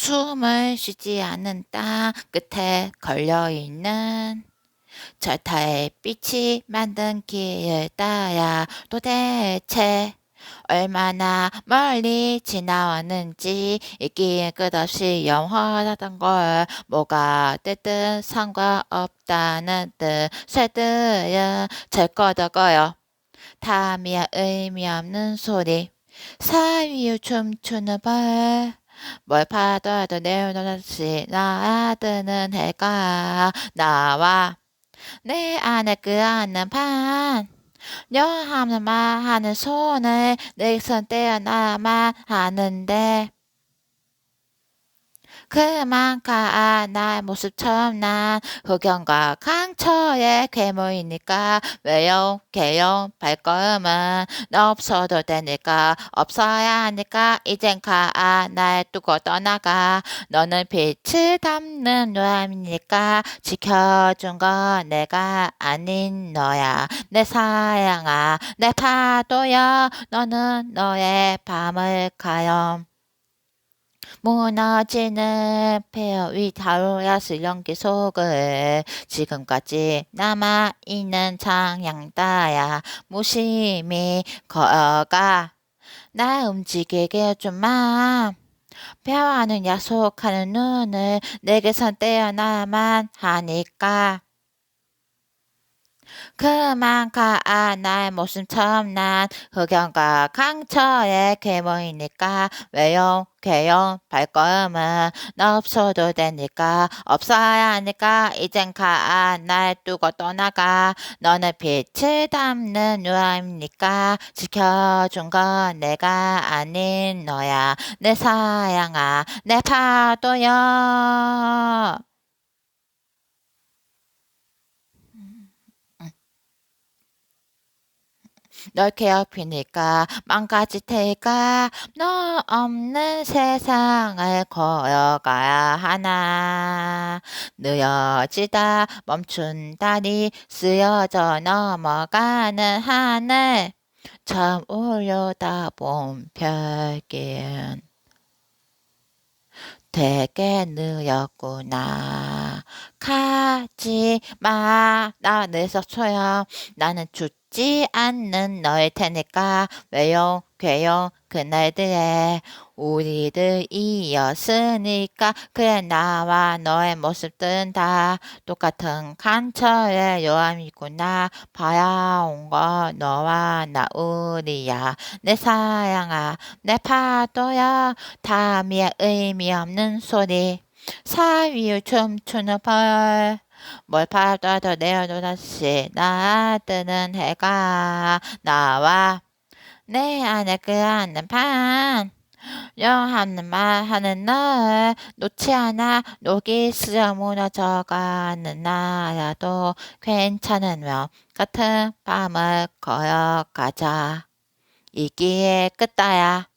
숨을 쉬지 않는 땅 끝에 걸려있는 절타의 빛이 만든 길을 따야 도대체 얼마나 멀리 지나왔는지 이길 끝없이 영원하던 걸 뭐가 됐든 상관없다는 뜻을 들은 절거덕어요. 탐이야 의미 없는 소리 사위로 춤추는 벌. 뭘 파도도 내려놓듯이 나드는 해가 나와. 내 안에 끄안는 판 여하는 말하는 손을 내손 떼어놔만 하는데 그만 가. 나의 모습처럼 난 흑연과 강처의 괴물이니까 왜요 개요 발걸음은 너 없어도 되니까 없어야 하니까 이젠 가날 두고 떠나가. 너는 빛을 담는 노람이니까 지켜준 건 내가 아닌 너야. 내 사랑아 내 파도야 너는 너의 밤을 가요 무너지는 폐허 위 다루었을 연기 속을 지금까지 남아있는 장양다야. 무심히 걸어가 나 움직이게 해줘만 뼈하는 약속하는 눈을 내게선 떼어놔만 하니까 그만 가. 나의 모습처럼 난 흑연과 강처의 괴물이니까 왜요 괴용 발걸음은 너 없어도 되니까 없어야 하니까 이젠 가날 두고 떠나가. 너는 빛을 담는 유아입니까? 지켜준 건 내가 아닌 너야. 내 사랑아 내 파도야 널 괴롭히니까 망가질 테니까 너 없는 세상을 걸어가야 하나 느려지다 멈춘 다리 쓰여져 넘어가는 하늘 처음 올려다 본 별길 되게 느렸구나. 가지 마. 나 내서 소용. 나는 죽지 않는 너일 테니까. 왜요? 괴요? 그날들에 우리들 이었으니까 그래 나와 너의 모습들은 다 똑같은 간철의 요함이구나 봐야 온 거 너와 나 우리야 내 사랑아 내 파도야 담이야 의미 없는 소리 사위를 춤추는 벌. 뭘 파도도 내려놓다시 나뜨는 해가 나와. 내 안에 끄안는 판 영하는 말하는 널 놓지 않아 녹이 쓰여 무너져가는 나라도 괜찮으며 같은 밤을 걸어가자. 이기의 끝다야